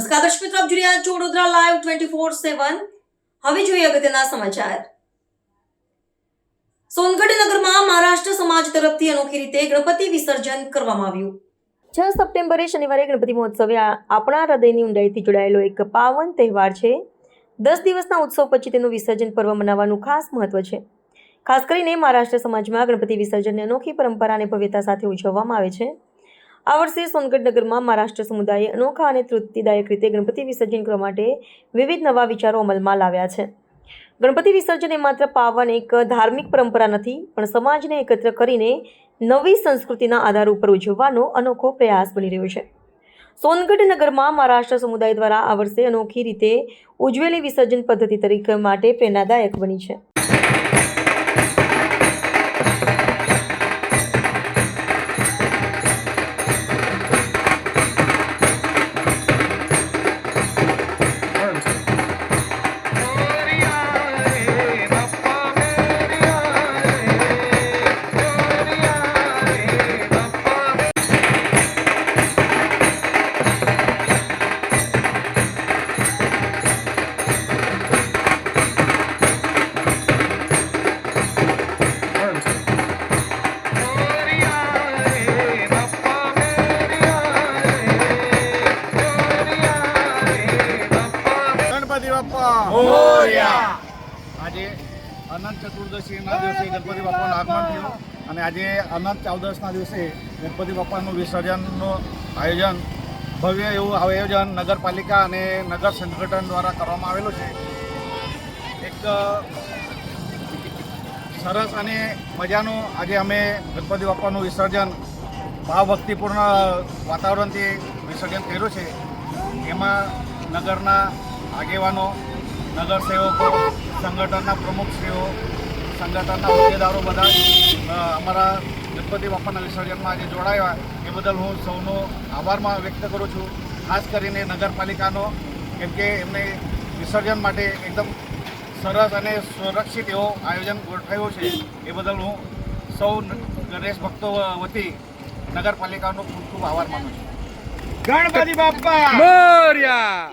નમસ્કાર દર્શક મિત્રો, આપ જોઈ રહ્યા છો Vadodara live twenty four seven હવે જોઈએ અગત્યના સમાચાર. સોનગઢ નગરમાં મહારાષ્ટ્ર સમાજ તરફથી અનોખી રીતે ગણપતિ વિસર્જન કરવામાં આવ્યું. છ સપ્ટેમ્બરે શનિવારે ગણપતિ મહોત્સવે આપણા હૃદયની ઊંડાઈથી જોડાયેલો એક પાવન તહેવાર છે. દસ દિવસના ઉત્સવ પછી તેનું વિસર્જન પર્વ મનાવવાનું ખાસ મહત્વ છે. ખાસ કરીને મહારાષ્ટ્ર સમાજમાં ગણપતિ વિસર્જનની અનોખી પરંપરા અને ભવ્યતા સાથે ઉજવવામાં આવે છે. આ વર્ષે સોનગઢ નગરમાં મહારાષ્ટ્ર સમુદાયે અનોખા અને તૃપ્તિદાયક રીતે ગણપતિ વિસર્જન કરવા માટે વિવિધ નવા વિચારો અમલમાં લાવ્યા છે. ગણપતિ વિસર્જન એ માત્ર પાવન એક ધાર્મિક પરંપરા નથી, પણ સમાજને એકત્ર કરીને નવી સંસ્કૃતિના આધાર ઉપર ઉજવવાનો અનોખો પ્રયાસ બની રહ્યો છે. સોનગઢ નગરમાં મહારાષ્ટ્ર સમુદાય દ્વારા આ વર્ષે અનોખી રીતે ઉજવેલી વિસર્જન પદ્ધતિ તરીકે માટે પ્રેરણાદાયક બની છે. ગણપતિ બાપા. આજે અનંત ચતુર્દશીના દિવસે ગણપતિ બાપાનું આગમન થયું અને આજે અનંત ચૌદશના દિવસે ગણપતિ બાપાનું વિસર્જનનું આયોજન, ભવ્ય એવું આયોજન નગરપાલિકા અને નગર સંગઠન દ્વારા કરવામાં આવેલું છે એક સરસ અને મજાનું આજે અમે ગણપતિ બાપાનું વિસર્જન ભાવભક્તિપૂર્ણ વાતાવરણથી વિસર્જન કર્યું છે એમાં નગરના આગેવાનો નગર સેવકો સંગઠનના પ્રમુખશ્રીઓ સંગઠનના હોદ્દેદારો બધા અમારા ગણપતિ બાપાના વિસર્જનમાં આજે જોડાયા. એ બદલ હું સૌનો આભારમાં વ્યક્ત કરું છું. ખાસ કરીને નગરપાલિકાનો કેમ કે એમને વિસર્જન માટે એકદમ સરસ અને સુરક્ષિત એવો આયોજન ગોઠવ્યું છે. એ બદલ હું સૌ ગણેશ ભક્તો વતી નગરપાલિકાનો ખૂબ ખૂબ આભાર માનું છું. ગણપતિ બાપા! મોરયા!